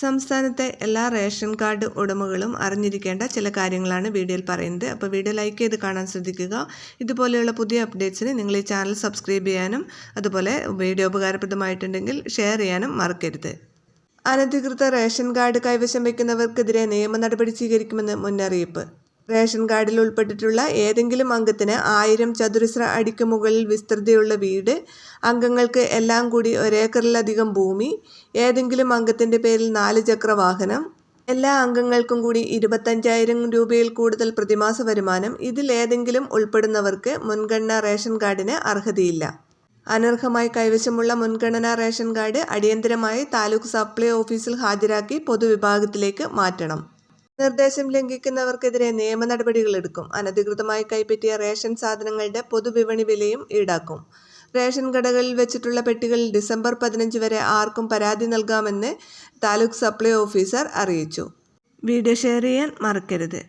സംസ്ഥാനത്തെ എല്ലാ ration card ഉടമകളും അറിഞ്ഞിരിക്കേണ്ട ചില കാര്യങ്ങളാണ് വീഡിയോയിൽ പറയുന്നത്. അപ്പോൾ വീഡിയോ ലൈക്ക് ചെയ്ത് കാണാൻ ശ്രദ്ധിക്കുക. ഇതുപോലെയുള്ള പുതിയ അപ്ഡേറ്റ്സിന് നിങ്ങൾ ഈ ചാനൽ സബ്സ്ക്രൈബ് ചെയ്യാനും അതുപോലെ വീഡിയോ ഉപകാരപ്രദമായിട്ടുണ്ടെങ്കിൽ ഷെയർ ചെയ്യാനും മറക്കരുത്. അനധികൃത റേഷൻ കാർഡ് കൈവശം വയ്ക്കുന്നവർക്കെതിരെ നിയമ നടപടി സ്വീകരിക്കുമെന്ന് മുന്നറിയിപ്പ്. റേഷൻ കാർഡിൽ ഉൾപ്പെട്ടിട്ടുള്ള ഏതെങ്കിലും അംഗത്തിന് ആയിരം ചതുരശ്ര അടിക്ക് മുകളിൽ വിസ്തൃതിയുള്ള വീട് അംഗങ്ങൾക്ക് എല്ലാം കൂടി ഒരേക്കറിലധികം ഭൂമി ഏതെങ്കിലും അംഗത്തിന്റെ പേരിൽ നാല് ചക്ര വാഹനം എല്ലാ അംഗങ്ങൾക്കും കൂടി ഇരുപത്തഞ്ചായിരം രൂപയിൽ കൂടുതൽ പ്രതിമാസ വരുമാനം ഇതിൽ ഏതെങ്കിലും ഉൾപ്പെടുന്നവർക്ക് മുൻഗണന റേഷൻ കാർഡിന് അർഹതയില്ല. അനർഹമായി കൈവശമുള്ള മുൻഗണനാ റേഷൻ കാർഡ് അടിയന്തരമായി താലൂക്ക് സപ്ലൈ ഓഫീസിൽ ഹാജരാക്കി പൊതുവിഭാഗത്തിലേക്ക് മാറ്റണം. നിർദ്ദേശം ലംഘിക്കുന്നവർക്കെതിരെ നിയമ നടപടികളെടുക്കും അനധികൃതമായി കൈപ്പറ്റിയ റേഷൻ സാധനങ്ങളുടെ പൊതുവിപണി വിലയും ഈടാക്കും. റേഷൻ കടകളിൽ വെച്ചിട്ടുള്ള പെട്ടികളിൽ ഡിസംബർ പതിനഞ്ച് വരെ ആർക്കും പരാതി നൽകാമെന്ന് താലൂക്ക് സപ്ലൈ ഓഫീസർ അറിയിച്ചു. വീഡിയോ ഷെയർ ചെയ്യാൻ മറക്കരുത്.